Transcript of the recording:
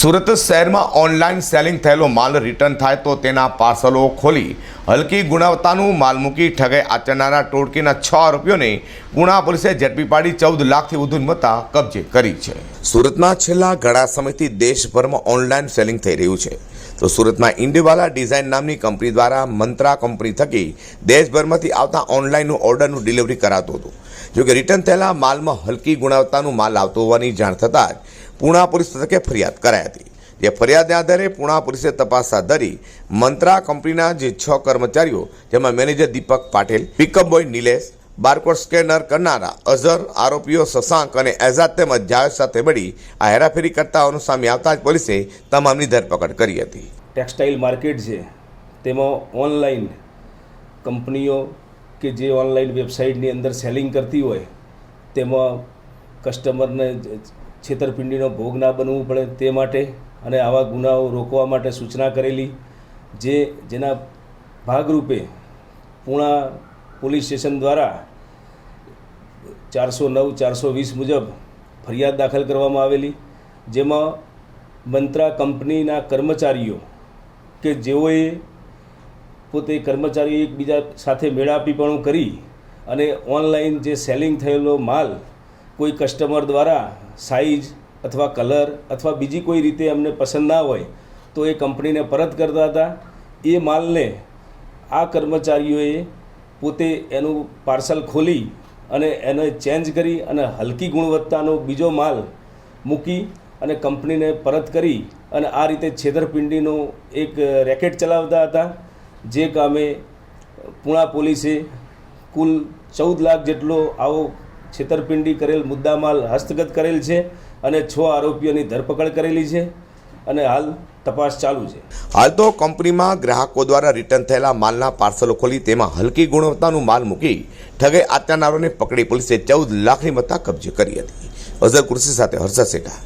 સુરત શહેરમાં online selling થયેલો માલ રિટર્ન થાય તો તેના પાર્સલો ખોલી હલકી ગુણવત્તાનું માલ મૂકી ઠગાઈ આચરનારા ટોળકીના છ આરોપીઓને ગુણા પોલીસે ઝડપી પાડી ચૌદ લાખથી વધુ મતા કબજે કરી છે. સુરતમાં છેલ્લા ઘણા સમયથી દેશભરમાં ઓનલાઈન સેલિંગ થઈ રહ્યું છે. તો સુરતમાં ઇન્ડિવાલા ડિઝાઇન નામની કંપની દ્વારા મંત્રા કંપની થકી દેશભરમાંથી આવતા ઓનલાઈનનું ઓર્ડરનું ડિલિવરી કરાતું હતું. જોકે રિટર્ન થયેલા માલમાં હલકી ગુણવત્તાનું માલ આવતો હોવાની જાણ થતાં જ પુણા પોલીસ મથકે ફરિયાદ કરાઈ હતી. જે ફરિયાદના આધારે પુણા પોલીસે તપાસ હાથ ધરી મંત્રા કંપનીના જે છ કર્મચારીઓ, જેમાં manager Deepak Patel pickup boy Nilesh, barcode scanner કરનારા અઝર, આરોપીઓ શશાંક અને એઝાદ તેમજ જાવેદ સાથે મળી આ હેરાફેરી કરતાઓનું સામે આવતા જ પોલીસે તમામની ધરપકડ કરી હતી. ટેક્સટાઇલ માર્કેટ છે, તેમાં ઓનલાઈન કંપનીઓ કે જે ઓનલાઈન વેબસાઇટની અંદર સેલિંગ કરતી હોય, તેમાં કસ્ટમરને છેતરપિંડીનો ભોગ ના બનવું પડે તે માટે અને આવા ગુનાઓ રોકવા માટે સૂચના કરેલી, જે જેના ભાગરૂપે પૂણા પોલીસ સ્ટેશન દ્વારા ચારસો નવ, ચારસો વીસ મુજબ ફરિયાદ દાખલ કરવામાં આવેલી, જેમાં મંત્રા કંપનીના કર્મચારીઓ કે જેઓએ પોતે કર્મચારીઓ એકબીજા સાથે મેળાપીપણું કરી અને ઓનલાઈન જે સેલિંગ થયેલો માલ કોઈ કસ્ટમર દ્વારા સાઇઝ અથવા કલર અથવા બીજી કોઈ રીતે અમને પસંદ ના હોય, તો એ કંપનીને પરત કરતા હતા. એ માલને આ કર્મચારીઓએ પોતે એનું પાર્સલ ખોલી અને એને ચેન્જ કરી અને હલકી ગુણવત્તાનો બીજો માલ મૂકી અને કંપનીને પરત કરી અને આ રીતે છેતરપિંડીનો એક રેકેટ ચલાવતા હતા, જે કામે પુણા પોલીસે કુલ ચૌદ લાખ જેટલો આવો છેતરપિંડી કરેલ મુદ્દામાલ હસ્તગત કરેલ છે અને છ આરોપીઓની ધરપકડ કરેલી છે અને હાલ તપાસ ચાલુ છે. હાલ તો કંપનીમાં ગ્રાહકો દ્વારા રિટર્ન થયેલા માલના પાર્સલો ખોલી તેમાં હલકી ગુણવત્તાનું માલ મૂકી ઠગે આત્યાનારોને પકડી પોલીસે ચૌદ લાખની મત્તા કબજે કરી હતી. અઝર કુર્સી સાથે હર્ષદ શેઠા.